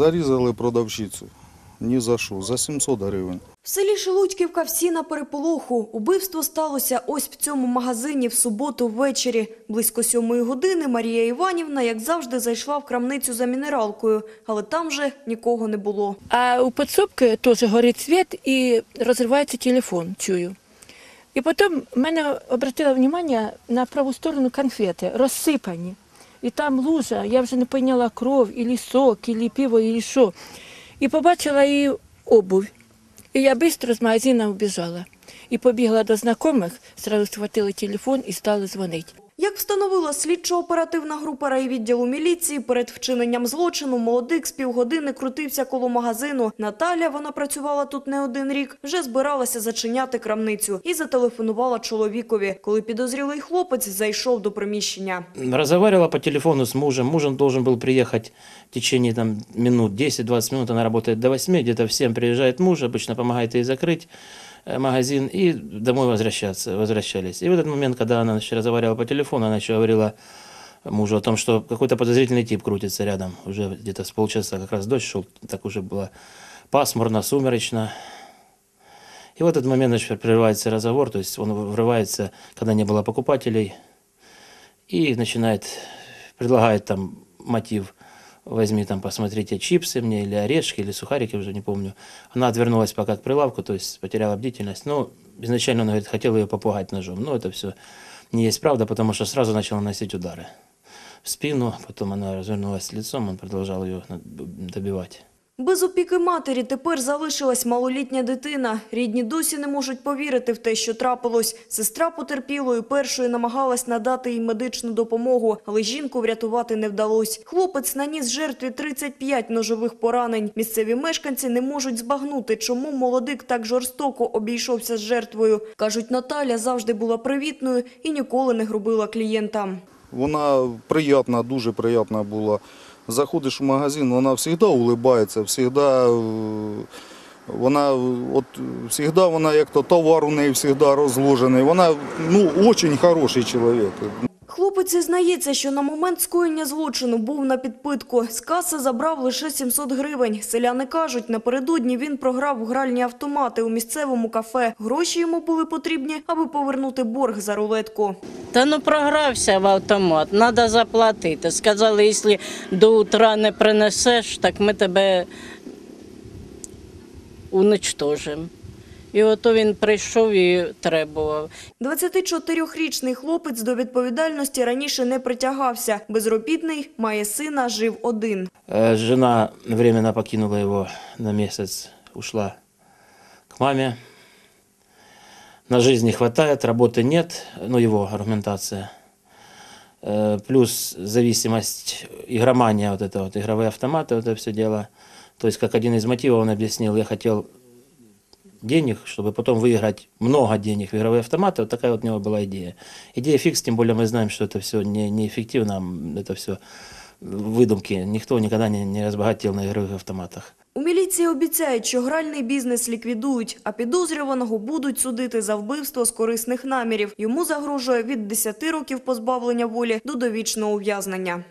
Зарізали продавщицю. Ні за що, за 700 гривень. В селі Шелудьківка всі на переполоху. Убивство сталося ось в цьому магазині в суботу ввечері. Близько сьомої години Марія Іванівна, як завжди, зайшла в крамницю за мінералкою, але там вже нікого не було. А у подсобки теж горить світ і розривається телефон, чую. І потім мене обратила увагу на праву сторону конфети, розсипані. І там лужа, я вже не поняла кров, і сок, і піво, і що. І побачила її обувь. І я швидко з магазину вбіжала. І побігла до знайомих, одразу схватили телефон і стали дзвонити. Як встановила слідчо-оперативна група райвідділу міліції, перед вчиненням злочину молодик з півгодини крутився коло магазину. Наталя, вона працювала тут не один рік, вже збиралася зачиняти крамницю і зателефонувала чоловікові, коли підозрілий хлопець зайшов до приміщення. разговаривала по телефону с мужем. Муж он должен был приехать в течение там, минут, 10-20 минут. Она работает до 8, где-то в 7 приезжает муж, обычно помогает ей закрыть э, Магазин и домой возвращаться, возвращались. И в этот момент, когда она значит, разговаривала по телефону, она еще говорила мужу о том, что какой-то подозрительный тип крутится рядом. Уже где-то с полчаса как раз дождь шел, так уже было пасмурно, сумеречно. И в этот момент значит, прерывается разговор, то есть он врывается, когда не было покупателей, и начинает, предлагает там мотив, возьми там, посмотрите чипсы мне, или орешки, или сухарики, уже не помню. Она отвернулась пока к прилавку, то есть потеряла бдительность. Но изначально он говорит, хотел ее попугать ножом. Но это все не есть правда, потому что сразу начал наносить удары в спину, потом она развернулась лицом, он продолжал ее добивать. Без опіки матері тепер залишилась малолітня дитина. Рідні досі не можуть повірити в те, що трапилось. Сестра потерпілої першою намагалась надати їй медичну допомогу, але жінку врятувати не вдалось. Хлопець наніс жертві 35 ножових поранень. Місцеві мешканці не можуть збагнути, чому молодик так жорстоко обійшовся з жертвою. Кажуть, Наталя завжди була привітною і ніколи не грубила клієнтам. Вона приятна, дуже приятна була. Заходиш в магазин, вона завжди улибається, завжди, е, вона, от, завжди вона як то товар у неї завжди розложений. Вона ну, дуже хороший чоловік. Зізнається, що на момент скоєння злочину був на підпитку. З каси забрав лише 700 гривень. Селяни кажуть, напередодні він програв в гральні автомати у місцевому кафе. Гроші йому були потрібні, аби повернути борг за рулетку. Та ну програвся в автомат, треба заплатити. Сказали, якщо до утра не принесеш, так ми тебе уничтожимо. І ото він прийшов і требував. 24-річний хлопець до відповідальності раніше не притягався. Безробітний, має сина, жив один. Э, Жена временно покинула его на месяц, ушла к маме. На жизнь не хватает, работы нет, ну его аргументация. Э, Плюс зависимость, игромания, вот это вот, игровые автоматы, вот это все дело. То есть, как один из мотивов он объяснил, я хотел денег, чтобы потом выиграть много денег в игровые автоматы. Вот такая вот у него была идея. Идея фикс, тем более мы знаем, что это все не, неэффективно, м, это все выдумки. Никто никогда не, не разбогател на игровых автоматах. У міліції обіцяють, що гральний бізнес ліквідують, а підозрюваного будуть судити за вбивство з корисних намірів. Йому загрожує від 10 років позбавлення волі до довічного ув'язнення.